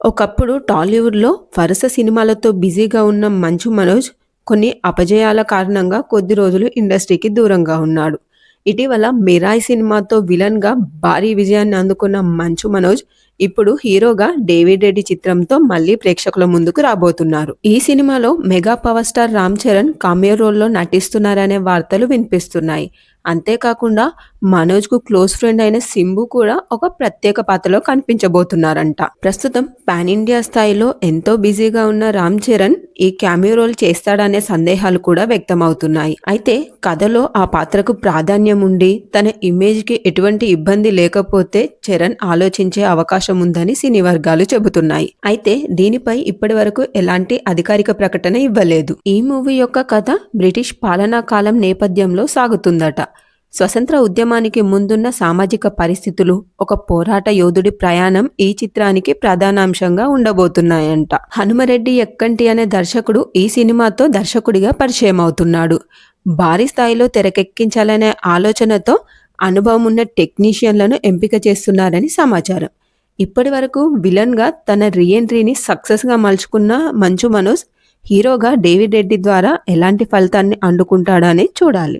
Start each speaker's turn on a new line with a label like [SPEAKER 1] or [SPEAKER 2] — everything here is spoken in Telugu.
[SPEAKER 1] ఒకప్పుడు టాలీవుడ్‌లో వరుస సినిమాలతో బిజీగా ఉన్న 'మంచు మనోజ్' కొన్ని అపజయాల కారణంగా కొద్ది రోజులు ఇండస్ట్రీకి దూరంగా ఉన్నాడు. ఇటీవల 'మిరాయ్' సినిమాతో విలన్‌గా భారీ విజయాన్ని అందుకున్న మంచు మనోజ్ ఇప్పుడు హీరోగా 'డేవిడ్ రెడ్డి' చిత్రంతో మళ్ళీ ప్రేక్షకుల ముందుకు రాబోతున్నారు. ఈ సినిమాలో mega power star Ram Charan cameo రోల్‌లో నటిస్తున్నారనే వార్తలు వినిపిస్తున్నాయి. అంతేకాకుండా మనోజ్‌కు క్లోజ్ ఫ్రెండ్ అయిన సింబు కూడా ఒక ప్రత్యేక పాత్రలో కనిపించబోతున్నారంట. ప్రస్తుతం పాన్ ఇండియా స్థాయిలో ఎంతో బిజీగా ఉన్న రామ్ చరణ్ ఈ క్యామియో రోల్ చేస్తాడనే సందేహాలు కూడా వ్యక్తమవుతున్నాయి. అయితే కథలో ఆ పాత్రకు ప్రాధాన్యం ఉండి తన ఇమేజ్‌కి ఎటువంటి ఇబ్బంది లేకపోతే చరణ్ ఆలోచించే అవకాశం ఉందని సినీ వర్గాలు చెబుతున్నాయి. అయితే దీనిపై ఇప్పటివరకు ఎలాంటి అధికారిక ప్రకటన ఇవ్వలేదు. ఈ మూవీ యొక్క కథ బ్రిటిష్ పాలనా కాలం నేపథ్యంలో సాగుతుందట. స్వతంత్ర ఉద్యమానికి ముందున్న సామాజిక పరిస్థితులు, ఒక పోరాట యోధుడి ప్రయాణం ఈ చిత్రానికి ప్రధానాంశంగా ఉండబోతున్నాయంట. హనుమరెడ్డి ఎక్కంటి అనే దర్శకుడు ఈ సినిమాతో దర్శకుడిగా పరిచయం అవుతున్నాడు భారీ స్థాయిలో తెరకెక్కించాలనే ఆలోచనతో అనుభవం ఉన్న టెక్నీషియన్లను ఎంపిక చేస్తున్నారని సమాచారం. ఇప్పటివరకు విలన్‌గా తన రీ ఎంట్రీని సక్సెస్‌గా మలుచుకున్న మంచు మనోజ్ హీరోగా 'డేవిడ్ రెడ్డి' ద్వారా ఎలాంటి ఫలితాన్ని అందుకుంటాడని చూడాలి.